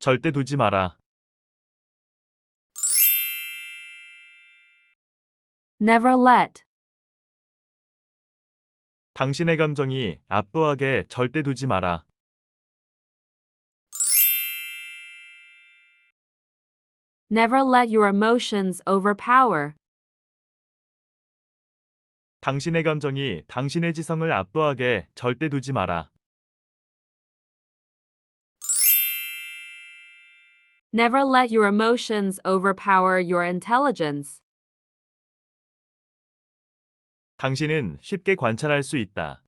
절대 두지 마라. Never let. 당신의 감정이 압도하게 절대 두지 마라. Never let your emotions overpower. 당신의 감정이 당신의 지성을 압도하게 절대 두지 마라. Never let your emotions overpower your intelligence. 당신은 쉽게 관찰할 수 있다.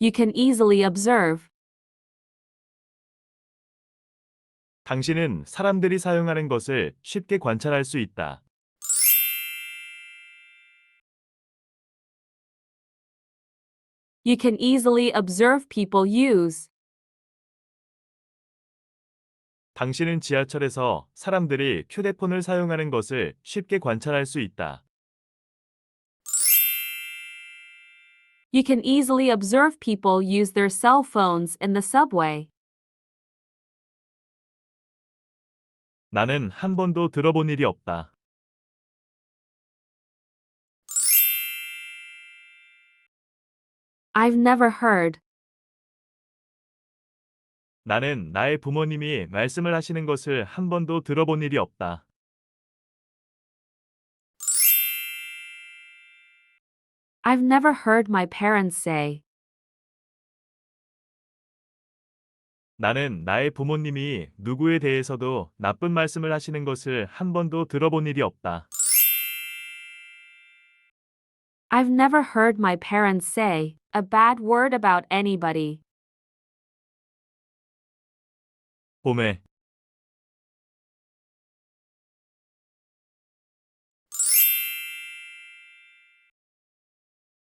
You can easily observe. 당신은 사람들이 사용하는 것을 쉽게 관찰할 수 있다. You can easily observe people use. 당신은 지하철에서 사람들이 휴대폰을 사용하는 것을 쉽게 관찰할 수 있다. You can easily observe people use their cell phones in the subway. 나는 한 번도 들어본 일이 없다. I've never heard. 나는 나의 부모님이 말씀을 하시는 것을 한 번도 들어본 일이 없다. I've never heard my parents say. 나는 나의 부모님이 누구에 대해서도 나쁜 말씀을 하시는 것을 한 번도 들어본 일이 없다. I've never heard my parents say a bad word about anybody. 봄에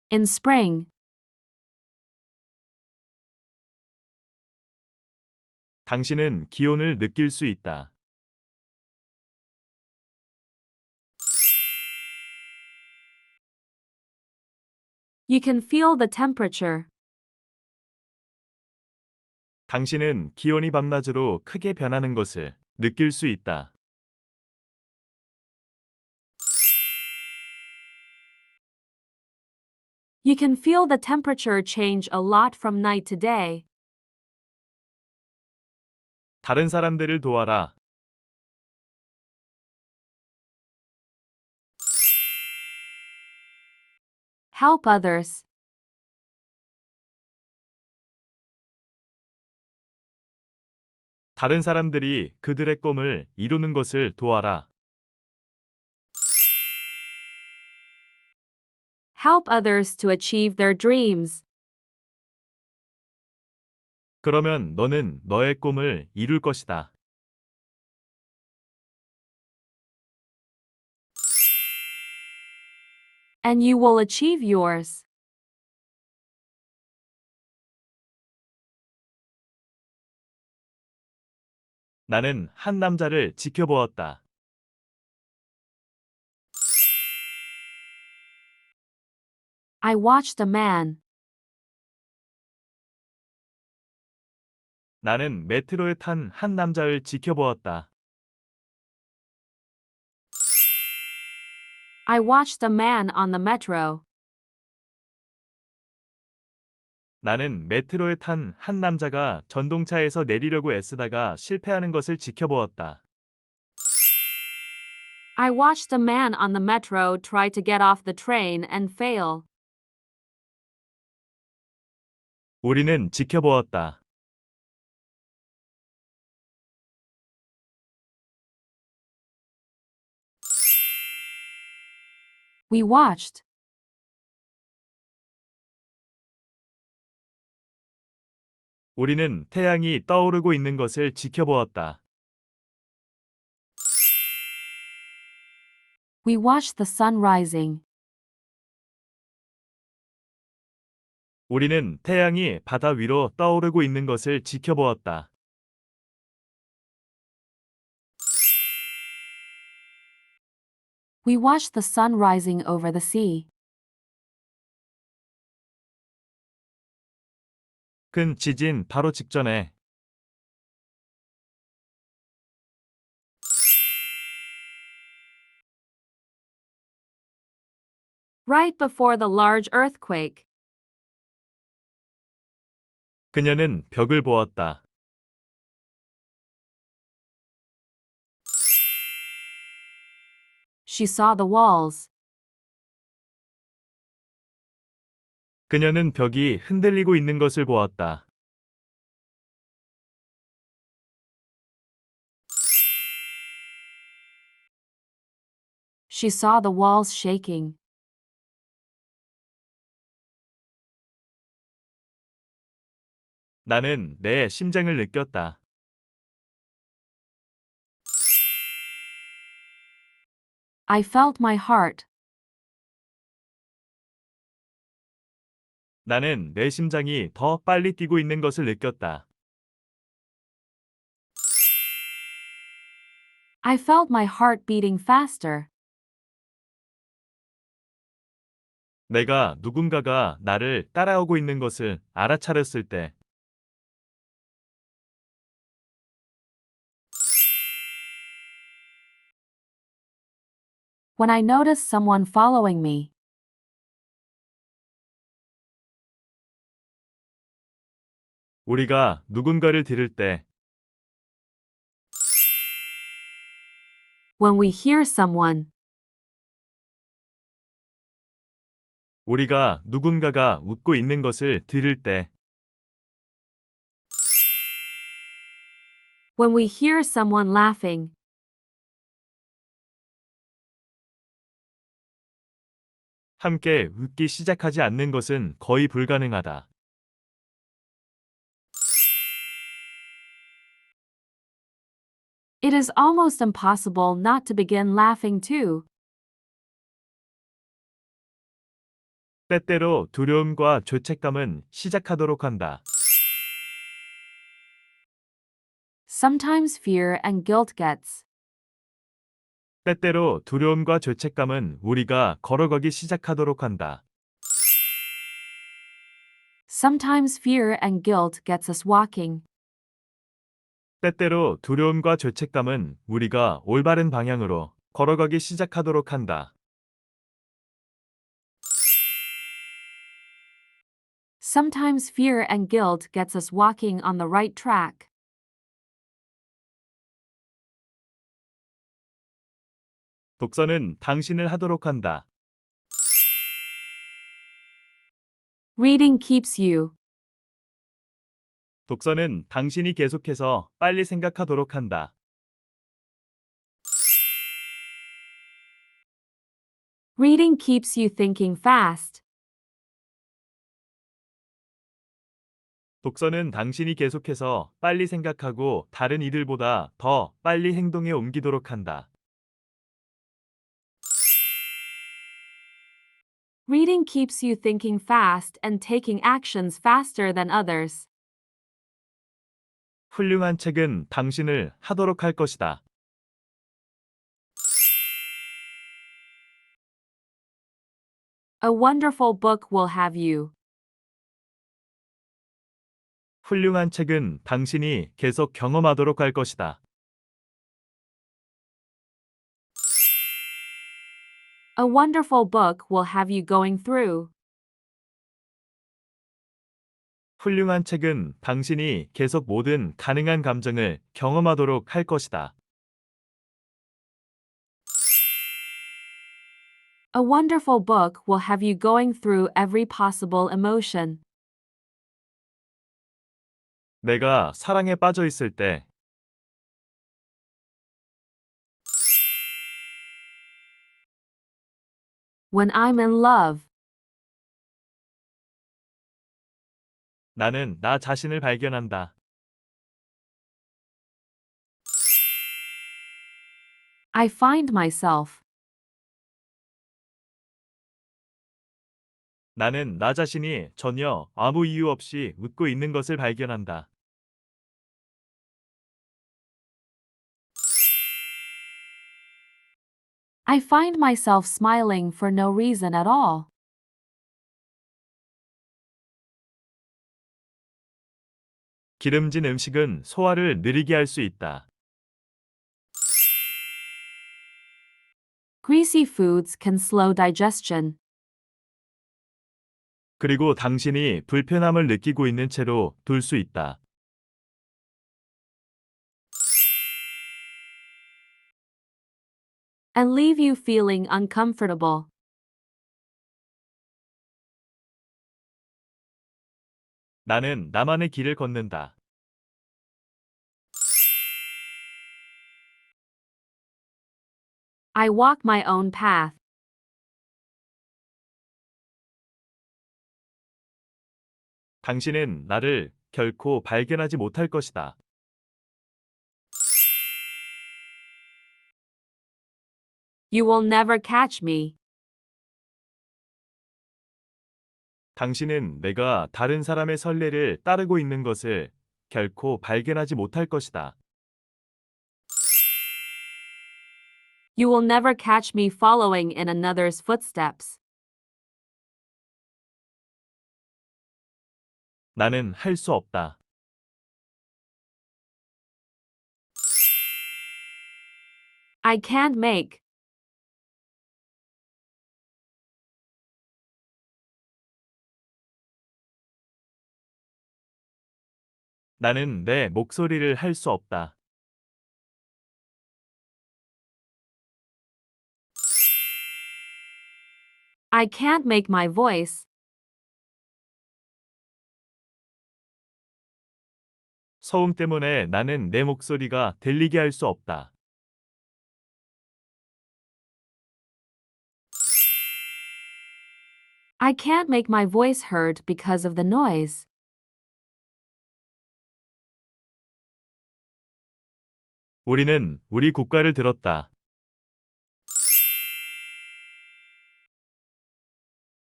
In spring, 당신은 기온을 느낄 수 있다. You can feel the temperature. 당신은 기온이 밤낮으로 크게 변하는 것을 느낄 수 있다. You can feel the temperature change a lot from night to day. 다른 사람들을 도와라. Help others. 다른 사람들이 그들의 꿈을 이루는 것을 도와라. Help others to achieve their dreams. 그러면 너는 너의 꿈을 이룰 것이다. And you will achieve yours. 나는 한 남자를 지켜보았다. I watched a man. 나는 메트로에 탄 한 남자를 지켜보았다. I watched a man on the metro. 나는 메트로에 탄 한 남자가 전동차에서 내리려고 애쓰다가 실패하는 것을 지켜보았다. I watched a man on the metro try to get off the train and fail. 우리는 지켜보았다. We watched. 우리는 태양이 떠오르고 있는 것을 지켜보았다. We watched the sun rising. 우리는 태양이 바다 위로 떠오르고 있는 것을 지켜보았다. We watched the sun rising over the sea. 큰 지진 바로 직전에 Right before the large earthquake. 그녀는 벽을 보았다. She saw the walls. 그녀는 벽이 흔들리고 있는 것을 보았다. She saw the walls shaking. 나는 내 심장을 느꼈다. I felt my heart. 나는 내 심장이 더 빨리 뛰고 있는 것을 느꼈다. I felt my heart beating faster. 내가 누군가가 나를 따라오고 있는 것을 알아차렸을 때 When I noticed someone following me. 우리가 누군가를 들을 때 When we hear someone. 우리가 누군가가 웃고 있는 것을 들을 때 When we hear someone laughing. 함께 웃기 시작하지 않는 것은 거의 불가능하다. It is almost impossible not to begin laughing too. 때때로 두려움과 죄책감은 시작하도록 한다. Sometimes fear and guilt gets. 때때로 두려움과 죄책감은 우리가 걸어가기 시작하도록 한다. Sometimes fear and guilt gets us walking. 때때로 두려움과 죄책감은 우리가 올바른 방향으로 걸어가기 시작하도록 한다. Sometimes fear and guilt gets us walking on the right track. 독서는 당신을 하도록 한다. Reading keeps you. 독서는 당신이 계속해서 빨리 생각하도록 한다. Reading keeps you thinking fast. 독서는 당신이 계속해서 빨리 생각하고 다른 이들보다 더 빨리 행동에 옮기도록 한다. Reading keeps you thinking fast and taking actions faster than others. 훌륭한 책은 당신을 하도록 할 것이다. A wonderful book will have you. 훌륭한 책은 당신이 계속 경험하도록 할 것이다. A wonderful book will have you going through. 훌륭한 책은 당신이 계속 모든 가능한 감정을 경험하도록 할 것이다. A wonderful book will have you going through every possible emotion. 내가 사랑에 빠져 있을 때 When I'm in love, 나는 나 자신을 발견한다. I find myself. 나는 나 자신이 전혀 아무 이유 없이 웃고 있는 것을 발견한다. I find myself smiling for no reason at all. 기름진 음식은 소화를 느리게 할 수 있다. Greasy foods can slow digestion. 그리고 당신이 불편함을 느끼고 있는 채로 둘 수 있다. and leave you feeling uncomfortable. 나는 나만의 길을 걷는다. I walk my own path. 당신은 나를 결코 발견하지 못할 것이다. You will never catch me. 당신은 내가 다른 사람의 선례를 따르고 있는 것을 결코 발견하지 못할 것이다. You will never catch me following in another's footsteps. 나는 할 수 없다. I can't make. 나는 내 목소리를 할 수 없다. I can't make my voice. 소음 때문에 나는 내 목소리가 들리게 할 수 없다. I can't make my voice heard because of the noise. 우리는 우리 국가를 들었다.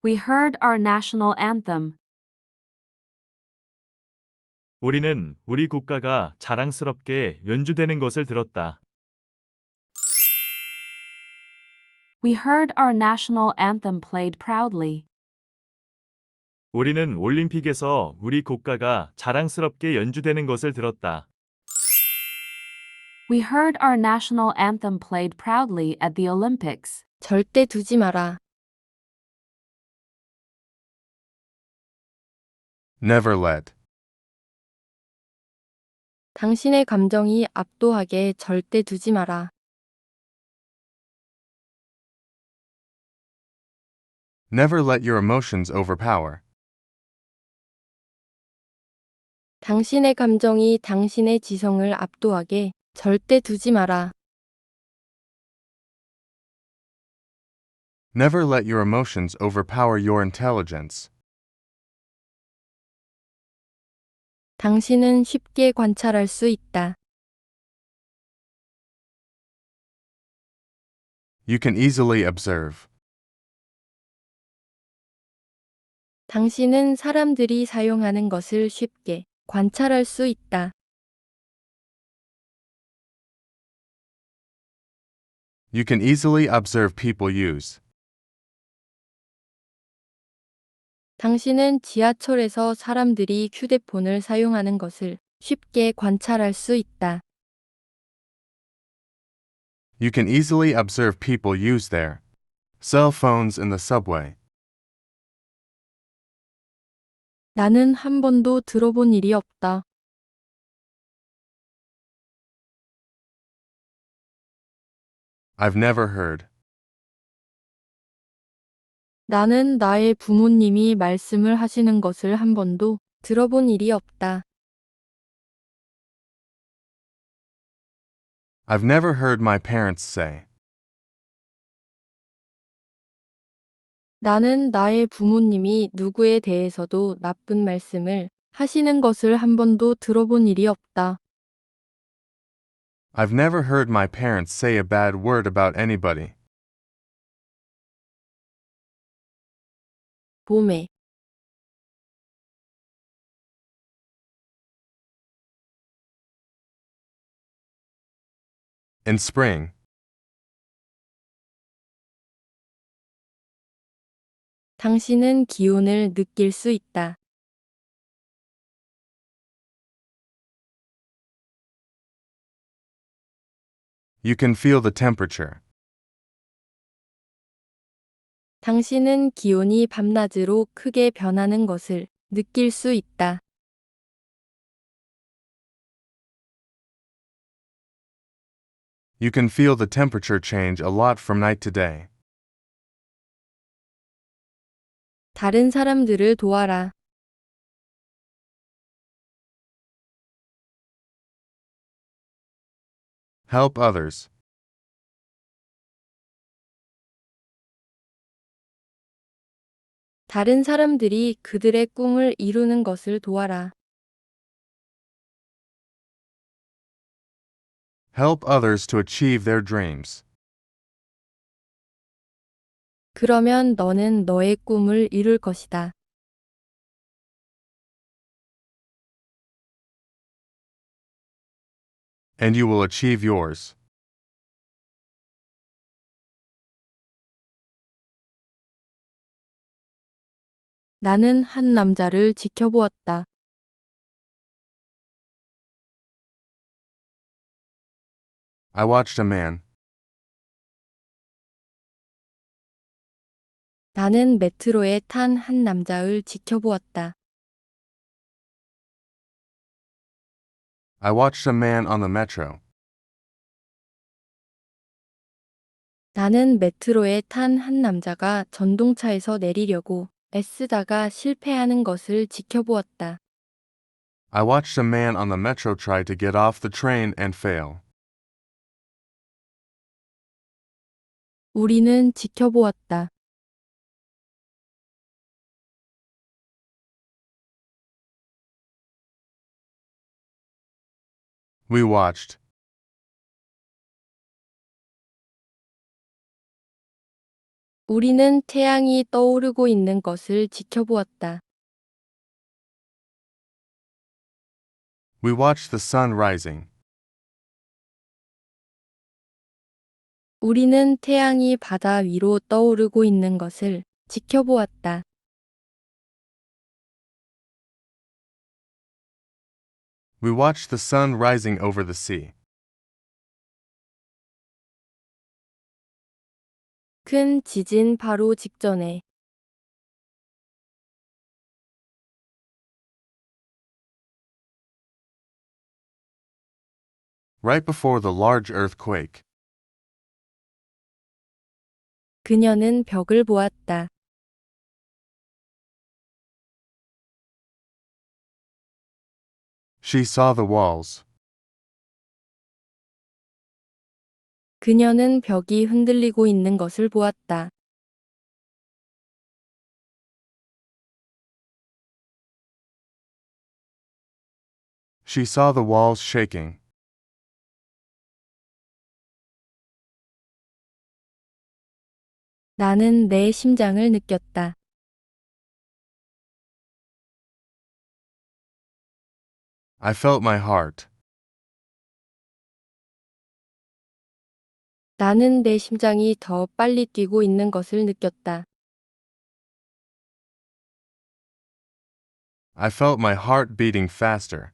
We heard our national anthem. 우리는 우리 국가가 자랑스럽게 연주되는 것을 들었다. We heard our national anthem played proudly. 우리는 올림픽에서 우리 국가가 자랑스럽게 연주되는 것을 들었다. We heard our national anthem played proudly at the Olympics. 절대 두지 마라. Never let. 당신의 감정이 압도하게 절대 두지 마라. Never let your emotions overpower. 당신의 감정이 당신의 지성을 압도하게 절대 두지 마라. Never let your emotions overpower your intelligence. 당신은 쉽게 관찰할 수 있다. You can easily observe. 당신은 사람들이 사용하는 것을 쉽게 관찰할 수 있다. You can easily observe people use. 당신은 지하철에서 사람들이 휴대폰을 사용하는 것을 쉽게 관찰할 수 있다. You can easily observe people use their cell phones in the subway. 나는 한 번도 들어본 일이 없다. I've never heard. 나는 나의 부모님이 말씀을 하시는 것을 한 번도 들어본 일이 없다. I've never heard my parents say. 나는 나의 부모님이 누구에 대해서도 나쁜 말씀을 하시는 것을 한 번도 들어본 일이 없다. I've never heard my parents say a bad word about anybody. 봄에 In spring, 당신은 기온을 느낄 수 있다. You can feel the temperature. 당신은 기온이 밤낮으로 크게 변하는 것을 느낄 수 있다. You can feel the temperature change a lot from night to day. 다른 사람들을 도와라. Help others. 다른 사람들이 그들의 꿈을 이루는 것을 도와라. Help others to achieve their dreams. 그러면 너는 너의 꿈을 이룰 것이다. And you will achieve yours. 나는 한 남자를 지켜보았다. I watched a man. 나는 메트로에 탄 한 남자를 지켜보았다. I watched a man on the metro. 나는 메트로에 탄 한 남자가 전동차에서 내리려고 애쓰다가 실패하는 것을 지켜보았다. I watched a man on the metro try to get off the train and fail. 우리는 지켜보았다. We watched. 우리는 태양이 떠오르고 있는 것을 지켜보았다. We watched the sun rising. 우리는 태양이 바다 위로 떠오르고 있는 것을 지켜보았다. We watched the sun rising over the sea. 큰 지진 바로 직전에 Right before the large earthquake, 그녀는 벽을 보았다. She saw the walls. 그녀는 벽이 흔들리고 있는 것을 보았다. She saw the walls shaking. 나는 내 심장을 느꼈다. I felt my heart. 나는 내 심장이 더 빨리 뛰고 있는 것을 느꼈다. I felt my heart beating faster.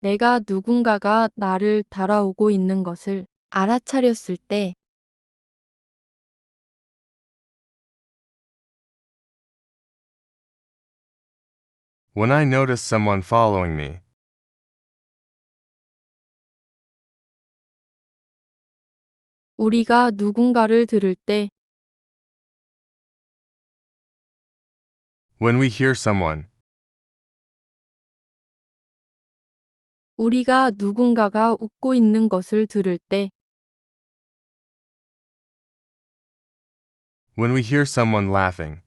내가 누군가가 나를 따라오고 있는 것을 알아차렸을 때 When I noticed someone following me, 우리가 누군가를 들을 때 when we hear someone, 우리가 누군가가 웃고 있는 것을 들을 때 when we hear someone laughing,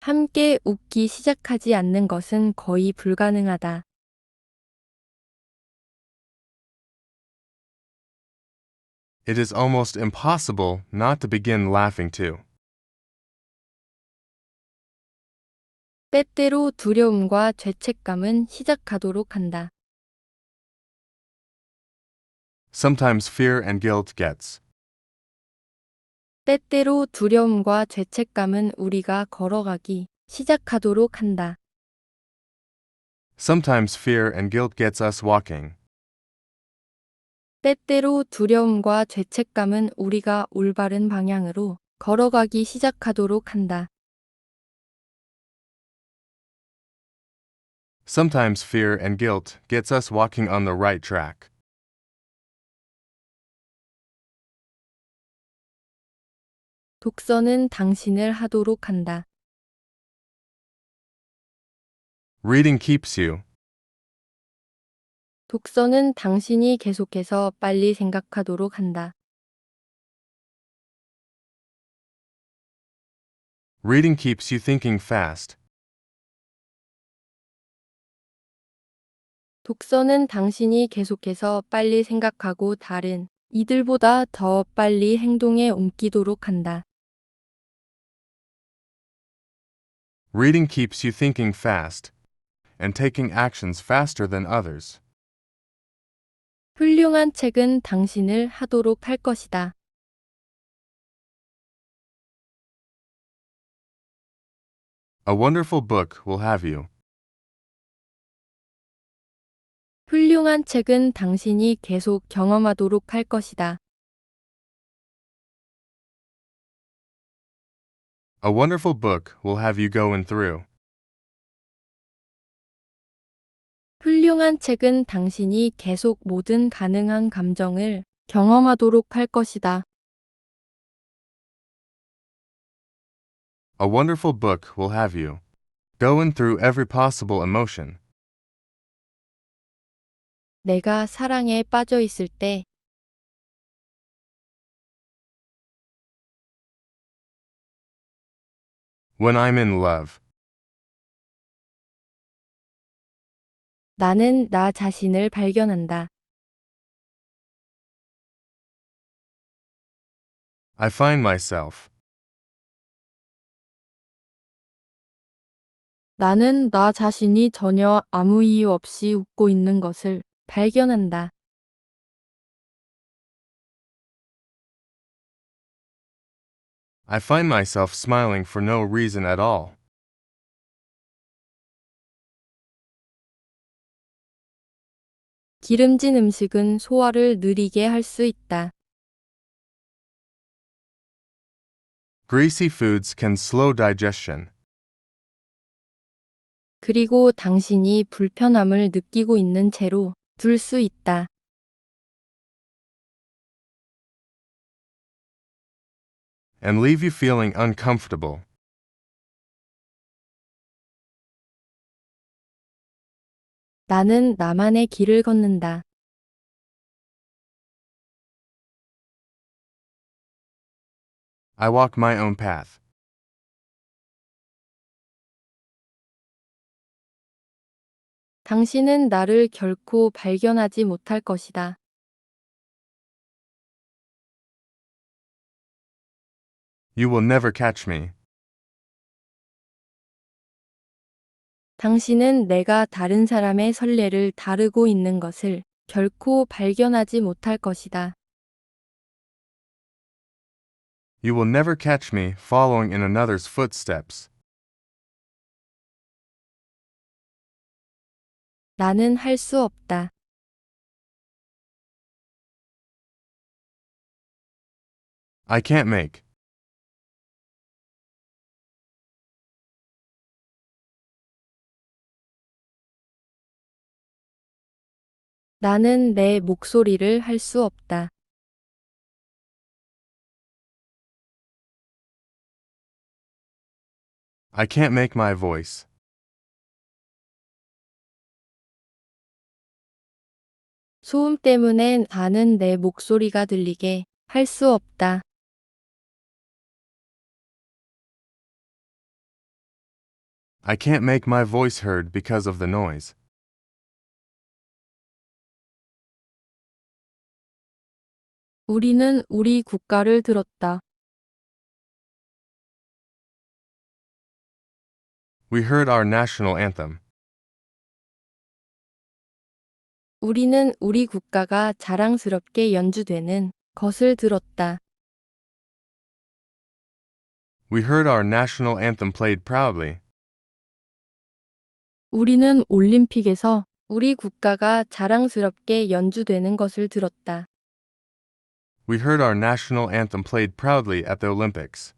함께 웃기 시작하지 않는 것은 거의 불가능하다. it is almost impossible not to begin laughing too. 때때로 두려움과 죄책감은 시작하도록 한다. Sometimes fear and guilt gets. 때때로 두려움과 죄책감은 우리가 걸어가기 시작하도록 한다. Sometimes fear and guilt gets us walking. 때때로 두려움과 죄책감은 우리가 올바른 방향으로 걸어가기 시작하도록 한다. Sometimes fear and guilt gets us walking on the right track. 독서는 당신을 하도록 한다. Reading keeps you. 독서는 당신이 계속해서 빨리 생각하도록 한다. Reading keeps you thinking fast. 독서는 당신이 계속해서 빨리 생각하고 다른 이들보다 더 빨리 행동에 옮기도록 한다. Reading keeps you thinking fast and taking actions faster than others. 훌륭한 책은 당신을 하도록 할 것이다. A wonderful book will have you. 훌륭한 책은 당신이 계속 경험하도록 할 것이다. A wonderful book will have you going through. 훌륭한 책은 당신이 계속 모든 가능한 감정을 경험하도록 할 것이다. A wonderful book will have you going through every possible emotion. 내가 사랑에 빠져 있을 때 When I'm in love, 나는 나 자신을 발견한다. I find myself. 나는 나 자신이 전혀 아무 이유 없이 웃고 있는 것을 발견한다. I find myself smiling for no reason at all. 기름진 음식은 소화를 느리게 할 수 있다. Greasy foods can slow digestion. 그리고 당신이 불편함을 느끼고 있는 채로 둘 수 있다. And leave you feeling uncomfortable. 나는 나만의 길을 걷는다. I walk my own path. 당신은 나를 결코 발견하지 못할 것이다. You will never catch me. 당신은 내가 다른 사람의 선례를 다루고 있는 것을 결코 발견하지 못할 것이다. You will never catch me following in another's footsteps. 나는 할 수 없다. I can't make. 나는 내 목소리를 할 수 없다. I can't make my voice. 소음 때문에 나는 내 목소리가 들리게 할 수 없다. I can't make my voice heard because of the noise. 우리는 우리 국가를 들었다. We heard our national anthem. 우리는 우리 국가가 자랑스럽게 연주되는 것을 들었다. We heard our national anthem played proudly. 우리는 올림픽에서 우리 국가가 자랑스럽게 연주되는 것을 들었다. we heard our national anthem played proudly at the Olympics.